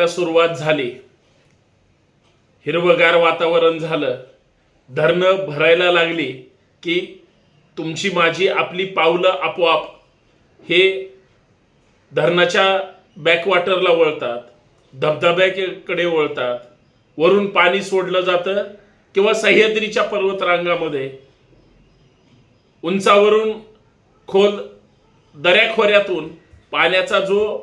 पाऊस सुरुवात झाली. हिरवगार वातावरण झालं. धरणं भरायला लागली की तुमची माझी आपली पावलं आपोआप हे धरणाच्या बॅकवॉटरला वळतात धबधब्याकडे वळतात. वरून पाणी सोडलं जातं किंवा सह्याद्रीच्या पर्वतरांगामध्ये. उंचावरून खोल दऱ्याखोऱ्यातून पाण्याचा जो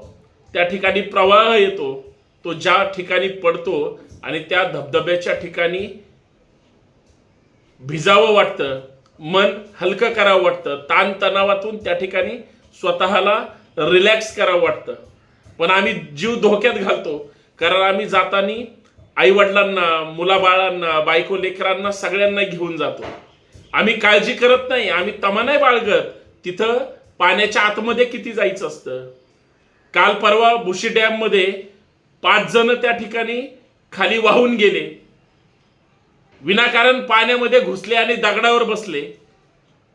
त्या ठिकाणी प्रवाह येतो तो ज्या ठिकाणी पडतो आणि त्या धबधब्याच्या ठिकाणी भिजावं वाटतं मन हलकं करावं वाटतं ताण तणावातून त्या ठिकाणी स्वतःला रिलॅक्स करावं वाटतं. पण आम्ही जीव धोक्यात घालतो कारण आम्ही जाताना आईवडिलांना मुलाबाळांना बायको लेकरांना सगळ्यांना घेऊन जातो. आम्ही काळजी करत नाही आम्ही तमा नाही बाळगत. तिथं पाण्याच्या आतमध्ये किती जायचं असतं? काल परवा बुशी डॅममध्ये पाच जण त्या ठिकाणी खाली वाहून गेले. विनाकारण पाण्यामध्ये घुसले आणि दगडावर बसले.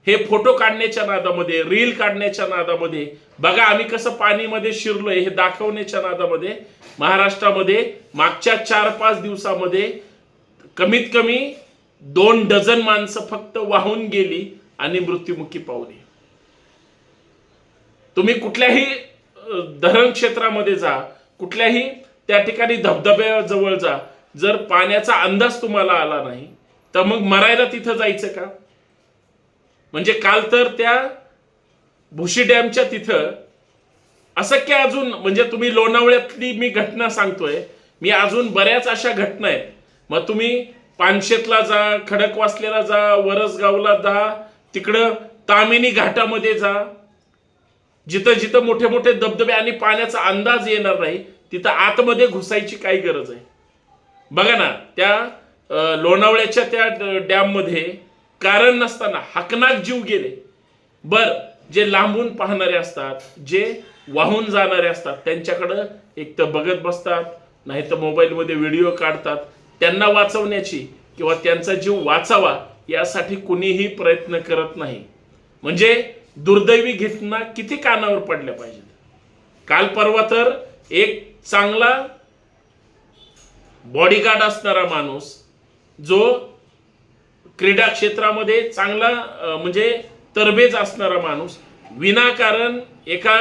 हे फोटो काढण्याच्या नादामध्ये रील काढण्याच्या नादामध्ये बघा आम्ही कसं पाणीमध्ये शिरलोय हे दाखवण्याच्या नादामध्ये महाराष्ट्रामध्ये मागच्या चार पाच दिवसामध्ये कमीत कमी दोन डझन माणसं फक्त वाहून गेली आणि मृत्युमुखी पावली. तुम्ही कुठल्याही धरण क्षेत्रामध्ये जा कुठल्याही त्या ठिकाणी धबधब्याजवळ जा. जर पाण्याचा अंदाज तुम्हाला आला नाही तर मग मरायला तिथं जायचं का? म्हणजे काल तर त्या भुशी डॅमच्या तिथं असं की अजून म्हणजे तुम्ही लोणावळ्यातली मी घटना सांगतोय. मी अजून बऱ्याच अशा घटना आहेत. मग तुम्ही पानशेतला जा खडकवासलेला जा वरसगावला जा तिकडं तामिनी घाटामध्ये जा. जिथं जिथं मोठे मोठे धबधबे आणि पाण्याचा अंदाज येणार नाही तिथं आतमध्ये घुसायची काय गरज आहे. बघा ना त्या लोणावळ्याच्या त्या डॅममध्ये कारण नसताना हकनाक जीव गेले. बर जे लांबून पाहणारे असतात जे वाहून जाणारे असतात त्यांच्याकडं एक तर बघत बसतात नाही तर मोबाईलमध्ये व्हिडिओ काढतात. त्यांना वाचवण्याची किंवा त्यांचा जीव वाचावा यासाठी कुणीही प्रयत्न करत नाही. म्हणजे दुर्दैवी घटना किती कानावर पडल्या पाहिजेत. काल परवा तर एक चांगला बॉडीगार्ड असणारा माणूस जो क्रीडा क्षेत्रामध्ये चांगला म्हणजे तरबेज असणारा माणूस विनाकारण एका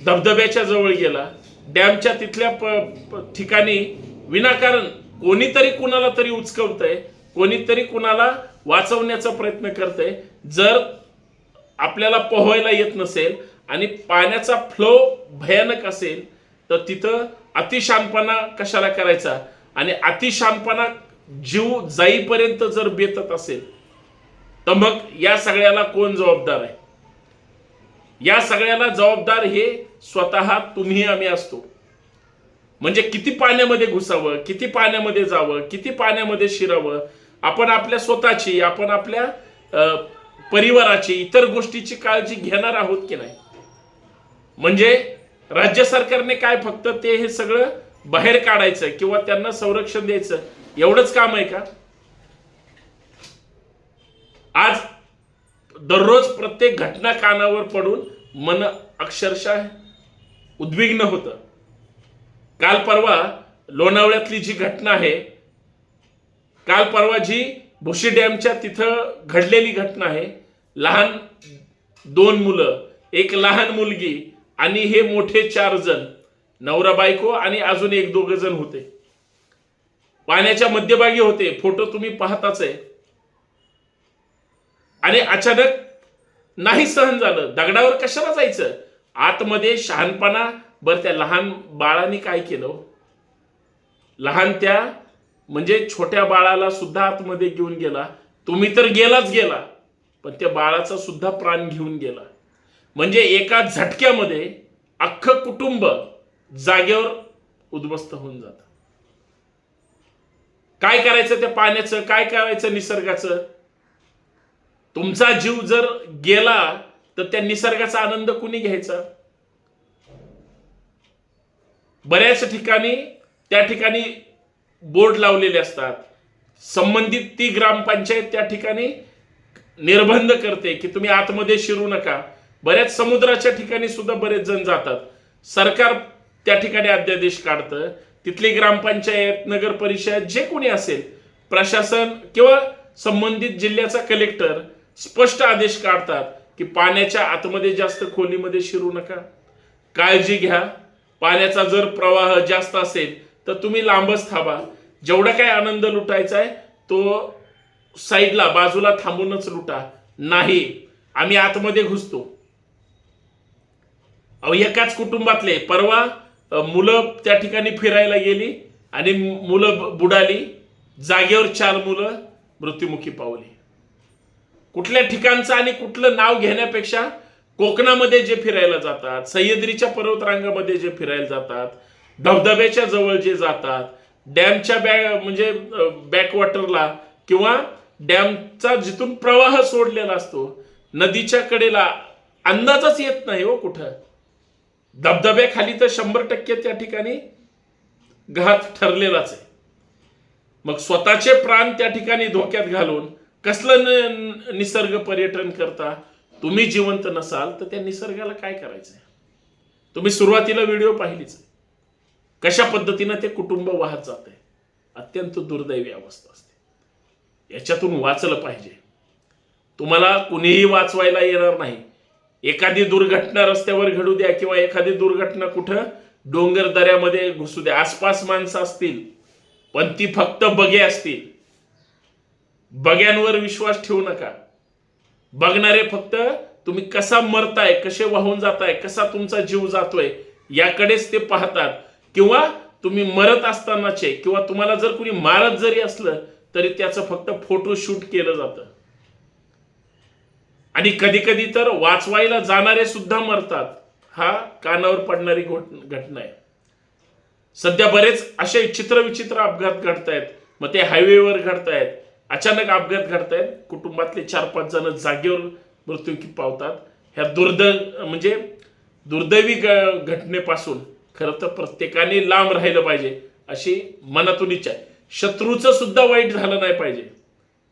धबधब्याच्या जवळ गेला डॅमच्या तिथल्या प- ठिकाणी विनाकारण कोणीतरी कुणाला तरी उचकवतंय कोणीतरी कुणाला वाचवण्याचा प्रयत्न करतंय जर आपल्याला पोहायला येत नसेल आणि पाण्याचा फ्लो भयानक असेल तर तिथं अतिशानपणा कशाला करायचा? आणि अतिशानपणा जीव जाईपर्यंत जर बेतत असेल तर मग या सगळ्याला कोण जबाबदार आहे? या सगळ्याला जबाबदार हे स्वतः तुम्ही आम्ही असतो. म्हणजे किती पाण्यामध्ये घुसावं किती पाण्यामध्ये जावं किती पाण्यामध्ये शिरावं? आपण आपल्या स्वतःची आपण आपल्या परिवाराची इतर गोष्टीची काळजी घेणार आहोत की नाही? म्हणजे राज्य सरकारने काय फक्त ते हे सगळं बाहेर काढायचं किंवा त्यांना संरक्षण द्यायचं एवढंच काम आहे का? आज दररोज प्रत्येक घटना कानावर पडून मन अक्षरशः उद्विग्न होतं. काल परवा लोणावळ्यातली जी घटना आहे काल परवा जी भुशी डॅमच्या तिथं घडलेली घटना आहे लहान दोन मुलं एक लहान मुलगी आणि हे मोठे चार जण नवरा बायको आणि अजून एक दोघ जण होते. पाण्याच्या मध्यभागी होते. फोटो तुम्ही पाहताच आहे. आणि अचानक नाही सहन झालं. दगडावर कशाला जायचं? आतमध्ये शहाणपणा. बर त्या लहान बाळाने काय केलं? लहान त्या म्हणजे छोट्या बाळाला सुद्धा आतमध्ये घेऊन गेला. तुम्ही तर गेलाच गेला पण त्या बाळाचा सुद्धा प्राण घेऊन गेला. म्हणजे एका झटक्यामध्ये अख्खं कुटुंब जागेवर उद्ध्वस्त होऊन जात. काय करायचं त्या पाण्याचं? काय करायचं निसर्गाचं? तुमचा जीव जर गेला तर त्या निसर्गाचा आनंद कुणी घ्यायचा? बऱ्याच ठिकाणी त्या ठिकाणी बोर्ड लावलेले असतात. संबंधित ती ग्रामपंचायत त्या ठिकाणी निर्बंध करते की तुम्ही आतमध्ये शिरू नका. बऱ्याच समुद्राच्या ठिकाणी सुद्धा बरेच जण जातात. सरकार त्या ठिकाणी अध्यादेश काढतं. तिथली ग्रामपंचायत नगर परिषद जे कोणी असेल प्रशासन किंवा संबंधित जिल्ह्याचा कलेक्टर स्पष्ट आदेश काढतात की पाण्याच्या आतमध्ये जास्त खोलीमध्ये शिरू नका. काळजी घ्या. पाण्याचा जर प्रवाह जास्त असेल तर तुम्ही लांबच थांबा. जेवढा काय आनंद लुटायचा आहे तो साईडला बाजूला थांबूनच लुटा. नाही. आम्ही आतमध्ये घुसतो. अहो एकाच कुटुंबातले. परवा मुलं त्या ठिकाणी फिरायला गेली आणि मुलं बुडाली. जागेवर चार मुलं मृत्युमुखी पावली. कुठल्या ठिकाणचं आणि कुठलं नाव घेण्यापेक्षा कोकणामध्ये जे फिरायला जातात सह्याद्रीच्या पर्वतरांगामध्ये जे फिरायला जातात धबधब्याच्या जवळ जे जातात डॅमच्या बॅ म्हणजे बॅकवॉटरला किंवा डॅमचा जिथून प्रवाह सोडलेला असतो नदीच्या कडेला अंदाजच येत नाही हो कुठं. धबधब्याखाली तर शंभर टक्के त्या ठिकाणी घात ठरलेलाच आहे. मग स्वतःचे प्राण त्या ठिकाणी धोक्यात घालून कसलं न- निसर्ग पर्यटन करता तुम्ही जिवंत नसाल तर त्या निसर्गाला काय करायचंय? तुम्ही सुरुवातीला व्हिडिओ पाहिलीच आहे. कशा पद्धतीनं ते कुटुंब वाहत जात आहे अत्यंत दुर्दैवी अवस्था असते. याच्यातून वाचलं पाहिजे. तुम्हाला कुणीही वाचवायला येणार नाही. एखादी दुर्घटना रस्त्यावर घडू द्या किंवा एखादी दुर्घटना कुठं डोंगर दऱ्यामध्ये घुसू द्या. आसपास माणसं असतील पण ती फक्त बगे असतील. बग्यांवर विश्वास ठेवू नका. बघणारे फक्त तुम्ही कसा मरताय कसे वाहून जाताय कसा तुमचा जीव जातोय याकडेच ते पाहतात. किंवा तुम्ही मरत असतानाचे किंवा तुम्हाला जर कुणी मारत जरी असलं तरी त्याचं फक्त फोटो शूट केलं जातं. आणि कधी कधी तर वाचवायला जाणारे सुद्धा मरतात. हा कानावर पडणारी घोट- घटना आहे. सध्या बरेच असे चित्रविचित्र अपघात घडतायत. मग ते हायवेवर घडतायत. अचानक अपघात घडतायत. कुटुंबातले चार पाच जण जागेवर मृत्यू पावतात. ह्या दुर्द म्हणजे दुर्दैवी घटनेपासून खरं तर प्रत्येकाने लांब राहिलं पाहिजे अशी मनातून इच्छा आहे. शत्रूचं सुद्धा वाईट झालं नाही पाहिजे.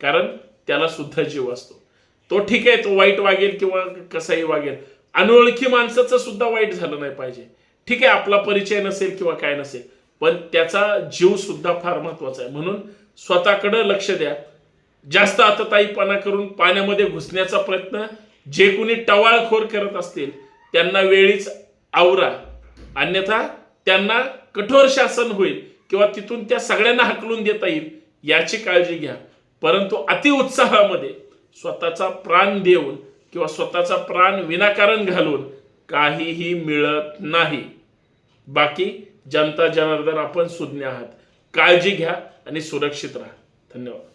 कारण त्याला सुद्धा जीव असतो. तो ठीक आहे तो वाईट वागेल किंवा कसाही वागेल. अनोळखी माणसाचं सुद्धा वाईट झालं नाही पाहिजे. ठीक आहे आपला परिचय नसेल किंवा काय नसेल पण त्याचा जीव सुद्धा फार महत्त्वाचा आहे. म्हणून स्वतःकडे लक्ष द्या. जास्त आतताईपणा करून पाण्यामध्ये घुसण्याचा प्रयत्न जे कोणी टवाळखोर करत असतील त्यांना वेळीच आवरा. अन्यथा त्यांना कठोर शासन होईल किंवा तिथून त्या सगळ्यांना हकलून देता येईल याची काळजी घ्या. परंतु अतिउत्साहामध्ये स्वतःचा प्राण देऊन किंवा स्वतःचा प्राण विनाकारण घालून काहीही मिळत नाही. बाकी जनता जनार्दन आपण सुज्ञ आहात. काळजी घ्या आणि सुरक्षित राहा. धन्यवाद.